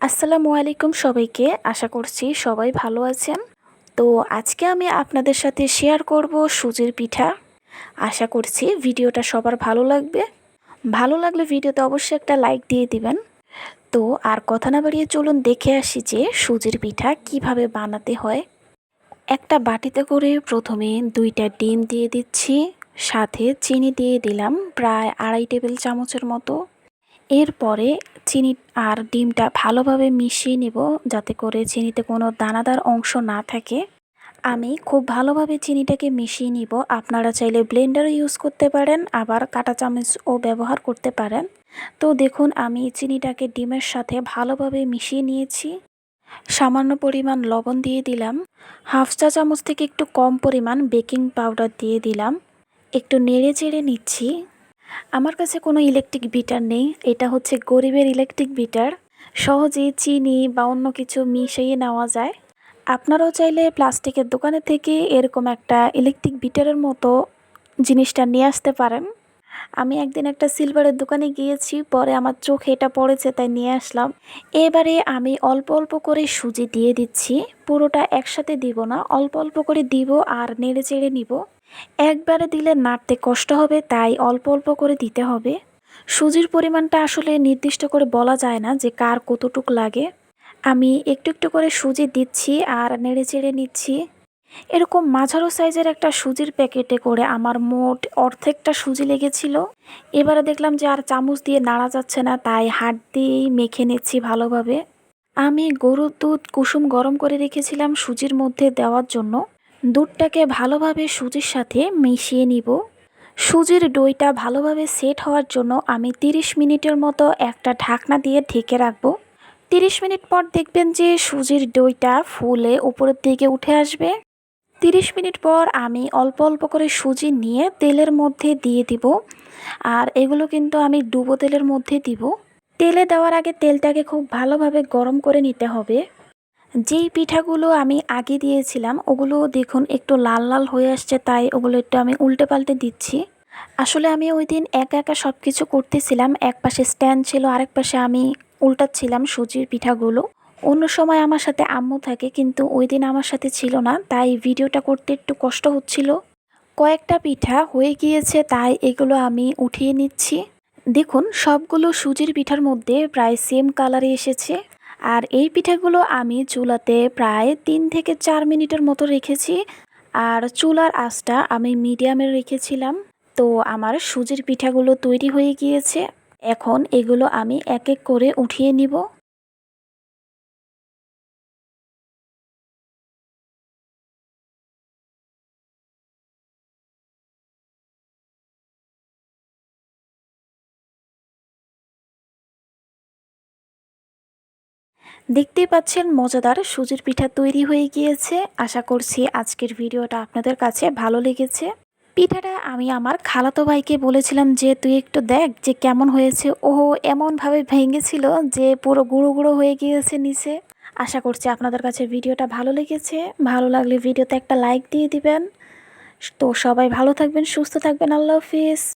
আসসালামু আলাইকুম সবাইকে। আশা করছি সবাই ভালো আছেন। তো আজকে আমি আপনাদের সাথে শেয়ার করব সুজির পিঠা। আশা করছি ভিডিওটা সবার ভালো লাগবে। ভালো লাগলে ভিডিওতে অবশ্যই একটা লাইক দিয়ে দিবেন। তো আর কথা না বাড়িয়ে চলুন দেখে আসি যে সুজির পিঠা কীভাবে বানাতে হয়। একটা বাটিতে করে প্রথমে দুইটা ডিম দিয়ে দিচ্ছি, সাথে চিনি দিয়ে দিলাম, প্রায় আড়াই টেবিল চামচের মতো। এরপরে চিনি আর ডিমটা ভালোভাবে মিশিয়ে নেব যাতে করে চিনিতে কোনো দানাদার অংশ না থাকে। আমি খুব ভালোভাবে চিনিটাকে মিশিয়ে নিব। আপনারা চাইলে ব্লেন্ডারও ইউজ করতে পারেন, আবার কাঁটা চামচও ব্যবহার করতে পারেন। তো দেখুন, আমি চিনিটাকে ডিমের সাথে ভালোভাবে মিশিয়ে নিয়েছি। সামান্য পরিমাণ লবণ দিয়ে দিলাম। হাফ চা চামচ থেকে একটু কম পরিমাণ বেকিং পাউডার দিয়ে দিলাম। একটু নেড়ে চেড়ে নিচ্ছি। আমার কাছে কোনো ইলেকট্রিক বিটার নেই। এটা হচ্ছে গরিবের ইলেকট্রিক বিটার সহজে চিনি বা অন্য কিছু মিশিয়ে নেওয়া যায়। আপনারাও চাইলে প্লাস্টিকের দোকানে থেকে এরকম একটা ইলেকট্রিক বিটারের মতো জিনিসটা নিয়ে আসতে পারেন। আমি একদিন একটা সিলভারের দোকানে গিয়েছি, পরে আমার চোখে এটা পড়েছে, তাই নিয়ে আসলাম। এবারে আমি অল্প অল্প করে সুজি দিয়ে দিচ্ছি। পুরোটা একসাথে দিব না, অল্প অল্প করে দিব আর নেড়ে চেড়ে নিব। একবারে দিলে নাড়তে কষ্ট হবে, তাই অল্প অল্প করে দিতে হবে। সুজির পরিমাণটা আসলে নির্দিষ্ট করে বলা যায় না যে কার কতটুক লাগে। আমি একটু একটু করে সুজি দিচ্ছি আর নেড়ে চেড়ে নিচ্ছি। এরকম মাঝারো সাইজের একটা সুজির প্যাকেটে করে আমার মোট অর্ধেকটা সুজি লেগেছিল। এবারে দেখলাম যে আর চামচ দিয়ে নাড়া যাচ্ছে না, তাই হাত দিয়েই মেখে নিচ্ছি ভালোভাবে। আমি গরুর দুধ কুসুম গরম করে রেখেছিলাম সুজির মধ্যে দেওয়ার জন্য। দুধটাকে ভালোভাবে সুজির সাথে মিশিয়ে নিব। সুজির দইটা ভালোভাবে সেট হওয়ার জন্য আমি 30 মিনিটের মতো একটা ঢাকনা দিয়ে ঢেকে রাখব। 30 মিনিট পর দেখবেন যে সুজির দইটা ফুলে উপরের দিকে উঠে আসবে। 30 মিনিট পর আমি অল্প অল্প করে সুজি নিয়ে তেলের মধ্যে দিয়ে দিব। আর এগুলো কিন্তু আমি ডুবো তেলের মধ্যে দিব। তেলে দেওয়ার আগে তেলটাকে খুব ভালোভাবে গরম করে নিতে হবে। যেই পিঠাগুলো আমি আগে দিয়েছিলাম, ওগুলো দেখুন একটু লাল লাল হয়ে আসছে, তাই ওগুলো একটু আমি উল্টে পাল্টে দিচ্ছি। আসলে আমি ওই দিন একা একা সব কিছু করতেছিলাম, এক পাশে স্ট্যান্ড ছিল, আরেক পাশে আমি উল্টাচ্ছিলাম সুজির পিঠাগুলো। অন্য সময় আমার সাথে আম্মু থাকে, কিন্তু ওই দিন আমার সাথে ছিল না, তাই ভিডিওটা করতে একটু কষ্ট হচ্ছিল। কয়েকটা পিঠা হয়ে গিয়েছে, তাই এগুলো আমি উঠিয়ে নিচ্ছি। দেখুন, সবগুলো সুজির পিঠার মধ্যে প্রায় সেম কালারে এসেছে। আর এই পিঠাগুলো আমি চুলাতে প্রায় তিন থেকে চার মিনিটের মতো রেখেছি। আর চুলার আঁচটা আমি মিডিয়ামে রেখেছিলাম। তো আমার সুজির পিঠাগুলো তৈরি হয়ে গিয়েছে। এখন এগুলো আমি এক এক করে উঠিয়ে নিব। দেখতেই পাচ্ছেন, মজাদার সুজির পিঠা তৈরি হয়ে গিয়েছে। আশা করছি আজকের ভিডিওটা আপনাদের কাছে ভালো লেগেছে। পিঠাটা আমি আমার খালাতো ভাইকে বলেছিলাম যে, তুই একটু দেখ যে কেমন হয়েছে। ও এমনভাবে ভেঙেছিল যে পুরো গুঁড়ো গুঁড়ো হয়ে গিয়েছে নিচে। আশা করছি আপনাদের কাছে ভিডিওটা ভালো লেগেছে। ভালো লাগলে ভিডিওতে একটা লাইক দিয়ে দিবেন। তো সবাই ভালো থাকবেন, সুস্থ থাকবেন। আল্লাহ হাফিজ।